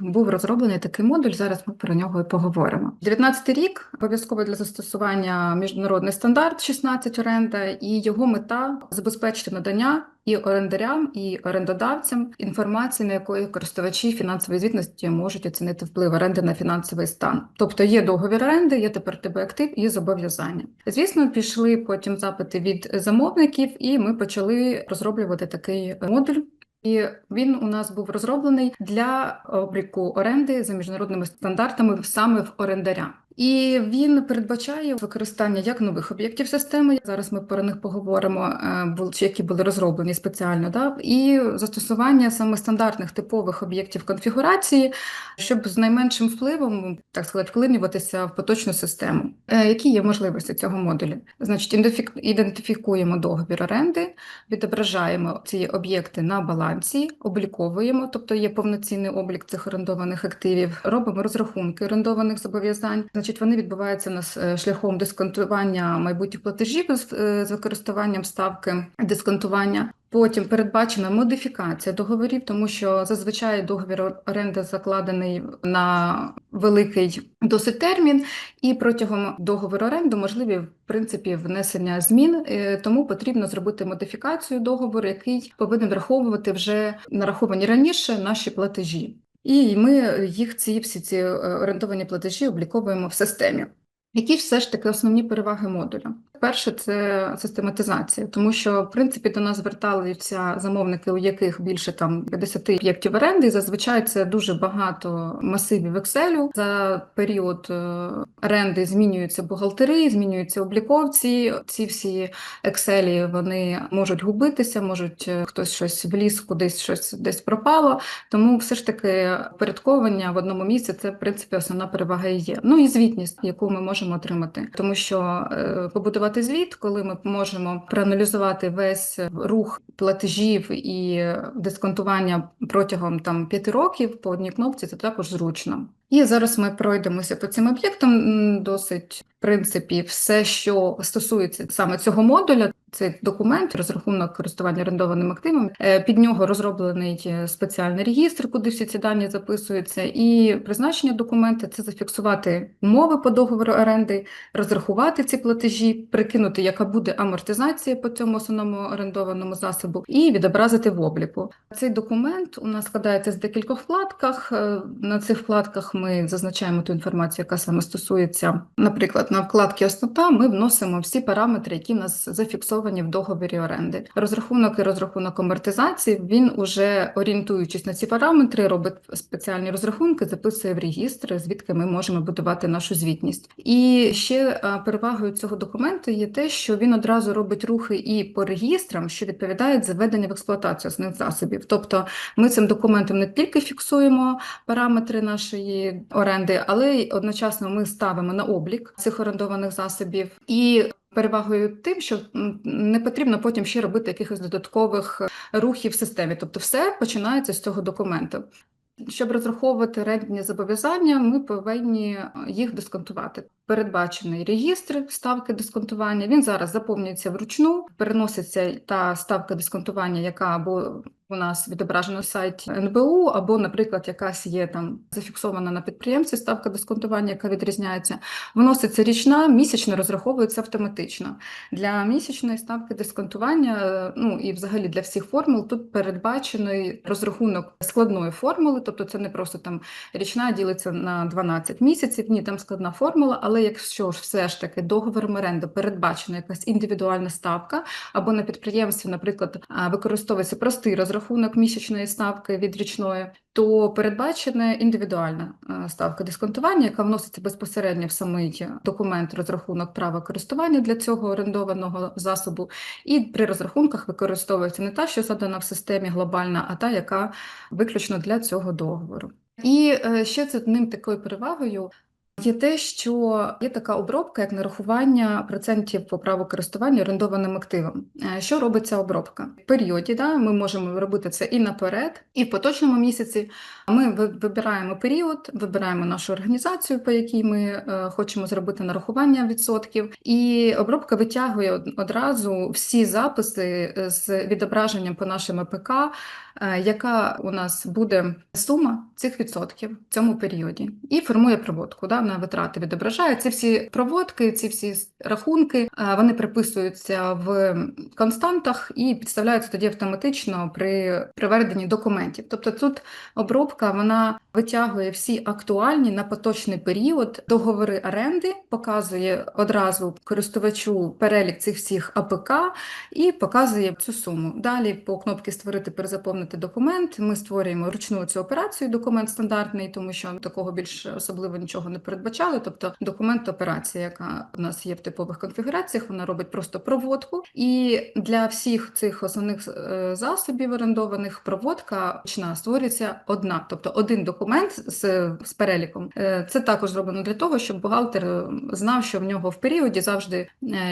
був розроблений такий модуль. Зараз ми про нього і поговоримо. 19 рік обов'язково для застосування міжнародний стандарт 16 оренда, і його мета забезпечити надання і орендарям, і орендодавцям інформації, на якої користувачі фінансової звітності можуть оцінити вплив оренди на фінансовий стан. Тобто є договір оренди, є тепер тебе актив і зобов'язання. Звісно, пішли потім запити від замовників, і ми почали розроблювати такий модуль. І він у нас був розроблений для обліку оренди за міжнародними стандартами саме в орендаря. І він передбачає використання як нових об'єктів системи. Зараз ми про них поговоримо, е, які були розроблені спеціально, да? і застосування саме стандартних типових об'єктів конфігурації, щоб з найменшим впливом, так сказати, вклинюватися в поточну систему. Е, Які є можливості цього модулю? Значить, ідентифікуємо договір оренди, відображаємо ці об'єкти на балансі, обліковуємо, тобто є повноцінний облік цих орендованих активів, робимо розрахунки орендованих зобов'язань. Вони відбуваються нас е, шляхом дисконтування майбутніх платежів з, е, використанням ставки дисконтування. Потім передбачена модифікація договорів, тому що зазвичай договір оренди закладений на великий досить термін, і протягом договору оренди можливі в принципі внесення змін. е, Тому потрібно зробити модифікацію договору, який повинен враховувати вже нараховані раніше наші платежі. І ми їх ці всі ці е, орендовані платежі обліковуємо в системі. Які все ж таки основні переваги модуля? Перше, це систематизація, тому що в принципі до нас зверталися замовники, у яких більше там 50 об'єктів оренди. і Зазвичай це дуже багато масивів Excel. За період е, оренди змінюються бухгалтери, змінюються обліковці. Ці всі Excel вони можуть губитися, можуть е, хтось щось вліз, кудись щось десь пропало. Тому все ж таки порядковання в одному місці це в принципі основна перевага і є. Ну і звітність, яку ми можемо отримати, тому що е, побудувати звіт, коли ми можемо проаналізувати весь рух платежів і дисконтування протягом там п'яти років по одній кнопці, це також зручно. І зараз ми пройдемося по цим об'єктам. Досить в принципі все, що стосується саме цього модуля. Цей документ, розрахунок користування орендованим активом. Е, Під нього розроблений е, спеціальний регістр, куди всі ці дані записуються. І призначення документа це зафіксувати умови по договору оренди, розрахувати ці платежі, прикинути, яка буде амортизація по цьому основному орендованому засобу, і відобразити в обліку. Цей документ у нас складається з декількох вкладках. Е, На цих вкладках ми зазначаємо ту інформацію, яка саме стосується, наприклад, на вкладці Основна ми вносимо всі параметри, які в нас зафіксовані в договорі оренди. Розрахунок і розрахунок амортизації. Він уже орієнтуючись на ці параметри, робить спеціальні розрахунки, записує в регістр, звідки ми можемо будувати нашу звітність. І ще е, перевагою цього документу є те, що він одразу робить рухи і по регістрам, що відповідають за введення в експлуатацію основних засобів. Тобто ми цим документом не тільки фіксуємо параметри нашої оренди, але й одночасно ми ставимо на облік цих орендованих засобів і. Перевагою тим, що не потрібно потім ще робити якихось додаткових е, рухів в системі, тобто все починається з цього документу. Щоб розраховувати рентні зобов'язання, ми повинні е, їх дисконтувати. Передбачений регістр ставки дисконтування. Він зараз заповнюється вручну, переноситься та ставка дисконтування, яка або у нас відображена на сайті НБУ, або, наприклад, якась є там зафіксована на підприємстві ставка дисконтування, яка відрізняється. Вноситься річна, місячно розраховується автоматично. Для місячної ставки дисконтування, ну і взагалі для всіх формул, тут передбачений розрахунок складної формули, тобто це не просто там річна ділиться на 12 місяців, ні, там складна формула, але якщо ж все ж таки договором оренди передбачена якась індивідуальна ставка, або на підприємстві, наприклад, використовується простий розрахунок місячної ставки від річної, то передбачена індивідуальна ставка дисконтування, яка вноситься безпосередньо в самий документ розрахунок права користування для цього орендованого засобу, і при розрахунках використовується не та, що задана в системі глобальна, а та, яка виключно для цього договору. І е, ще це ним такою перевагою є те, що є така обробка, як нарахування процентів по праву користування орендованим активом. Е, Що робить ця обробка? В періоді да, ми можемо робити це і наперед, і в поточному місяці. Ми вибираємо період, вибираємо нашу організацію, по якій ми е, хочемо зробити нарахування відсотків, і обробка витягує одразу всі записи е, з відображенням по нашим АПК, яка у нас буде сума цих відсотків в цьому періоді, і формує проводку. Да, на витрати відображає ці всі проводки, ці всі рахунки, е, вони приписуються в константах і підставляються тоді автоматично при приведенні документів. Тобто тут обробка вона витягує всі актуальні на поточний період договори оренди, показує одразу користувачу перелік цих всіх АПК і показує цю суму. Далі по кнопці Створити перезаповнити документ. Ми створюємо ручну цю операцію. Документ стандартний, тому що такого більш особливо нічого не передбачали. Тобто документ операція, яка у нас є в типових конфігураціях, вона робить просто проводку. І для всіх цих основних е, засобів орендованих проводка ручна створюється одна, тобто один документ з, з переліком. Е, Це також зроблено для того, щоб бухгалтер е, знав, що в нього в періоді завжди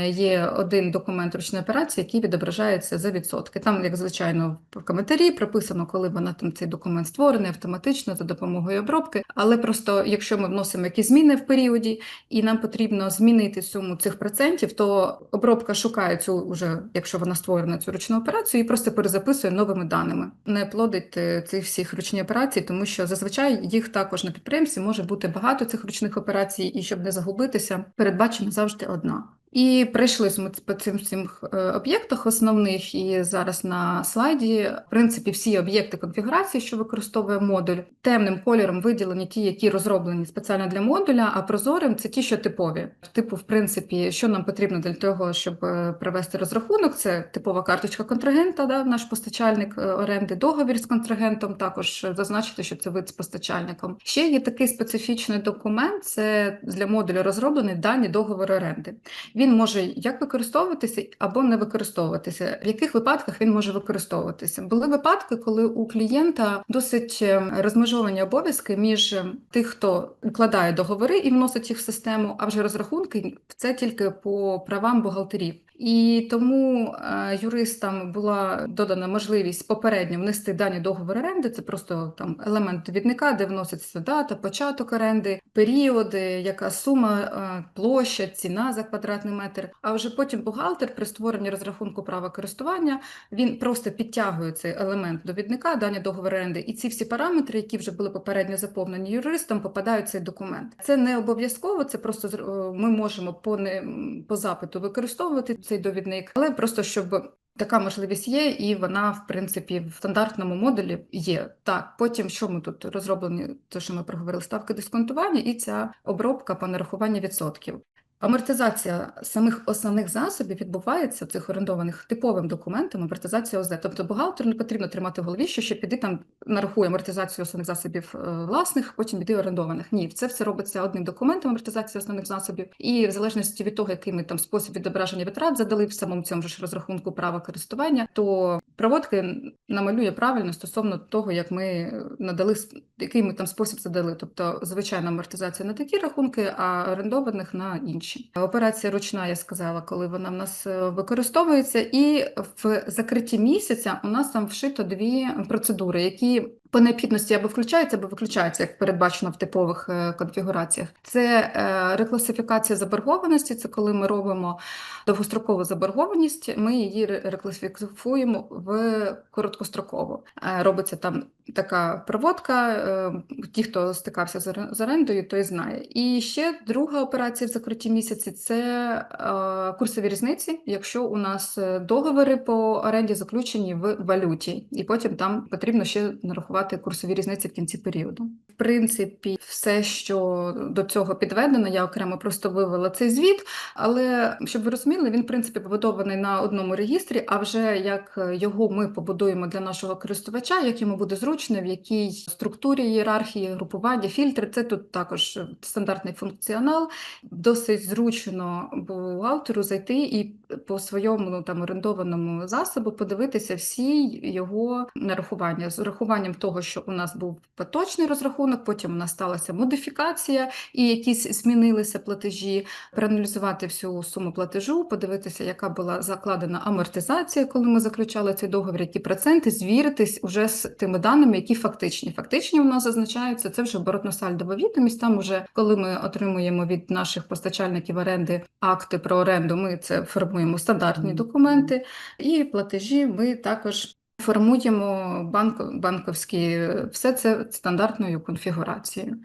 є один документ ручної операції, який відображається за відсотки. Там, як звичайно, в коментарі прописано, коли вона там цей документ створений автоматично за допомогою обробки. Але просто якщо ми вносимо якісь зміни в періоді, і нам потрібно змінити суму цих процентів, то обробка шукає цю уже, якщо вона створена цю ручну операцію, і просто перезаписує новими даними. Не плодить е, цих всіх ручні операцій, тому що зазвичай їх також на підприємстві може бути багато цих ручних операцій, і щоб не загубитися, передбачена завжди одна. І пройшли ми по цим всім е, об'єктах основних, і зараз на слайді, в принципі, всі об'єкти конфігурації, що використовує модуль, темним кольором виділені ті, які розроблені спеціально для модуля, а прозорим це ті, що типові. Типу, в принципі, що нам потрібно для того, щоб е, провести розрахунок, це типова карточка контрагента, да, наш постачальник е, оренди, договір з контрагентом, також зазначити, що це вид з постачальником. Ще є такий специфічний документ, це для модуля розроблений дані договору оренди. Він може як використовуватися або не використовуватися. В яких випадках він може використовуватися? Були випадки, коли у клієнта досить е, розмежовані обов'язки між е, тих, хто укладає договори і вносить їх в систему, а вже розрахунки це тільки по правам бухгалтерів. І тому е, юристам була додана можливість попередньо внести дані договору оренди. Це просто там елемент довідника, де вноситься дата, початок оренди, періоди, яка сума, е, площа, ціна за квадратний метр. А вже потім бухгалтер при створенні розрахунку права користування він просто підтягує цей елемент довідника, дані договору оренди, і ці всі параметри, які вже були попередньо заповнені юристом, попадають в цей документ. Це не обов'язково, це просто е, ми можемо по не по запиту використовувати цей довідник, але просто щоб. Така можливість є, і вона, в принципі, в стандартному модулі є. Так, потім що ми тут розроблені, те, що ми проговорили, ставки дисконтування і ця обробка по нарахуванню відсотків. Амортизація самих основних засобів відбувається цих орендованих типовим документом амортизація ОЗ. Тобто бухгалтеру не потрібно тримати в голові, що ще піди там нарахує амортизацію основних засобів е, власних, потім піди орендованих. Ні, це все робиться одним документом амортизації основних засобів, і в залежності від того, який ми там спосіб відображення витрат задали в самому цьому ж розрахунку права користування, то проводки намалює правильно стосовно того, як ми надали який ми там спосіб задали. Тобто звичайна амортизація на такі рахунки, а орендованих на інші. Операція ручна, я сказала, коли вона в нас е, використовується, і в закритті місяця у нас там вшито дві процедури, які по необхідності або включаються, або виключаються, як передбачено в типових е, конфігураціях. Це е, рекласифікація заборгованості. Це коли ми робимо довгострокову заборгованість, ми її рекласифікуємо в короткострокову. Е, Робиться там така проводка. Ті, хто стикався з орендою, той знає. І ще друга операція в закритті місяці це курсові різниці, якщо у нас договори по оренді заключені в валюті, і потім там потрібно ще нарахувати курсові різниці в кінці періоду. Принципі, все, що до цього підведено, я окремо просто вивела цей звіт. Але щоб ви розуміли, він в принципі побудований на одному регістрі. А вже як його ми побудуємо для нашого користувача, як йому буде зручно, в якій структурі ієрархії, групування, фільтри, це тут також стандартний функціонал. Досить зручно бухгалтеру зайти і по своєму ну, там орендованому засобу подивитися всі його нарахування з урахуванням того, що у нас був поточний розрахунок. Рахунок, потім у нас сталася модифікація і якісь змінилися платежі, проаналізувати всю суму платежу, подивитися, яка була закладена амортизація, коли ми заключали цей договір, які проценти, звіритись уже з тими даними, які фактичні. Фактичні у нас зазначаються, це вже оборотно-сальдова відомість. Там уже коли ми отримуємо від наших постачальників оренди акти про оренду, ми це формуємо стандартні документи, і платежі ми також. Формуємо банк, банковські все це стандартною конфігурацією.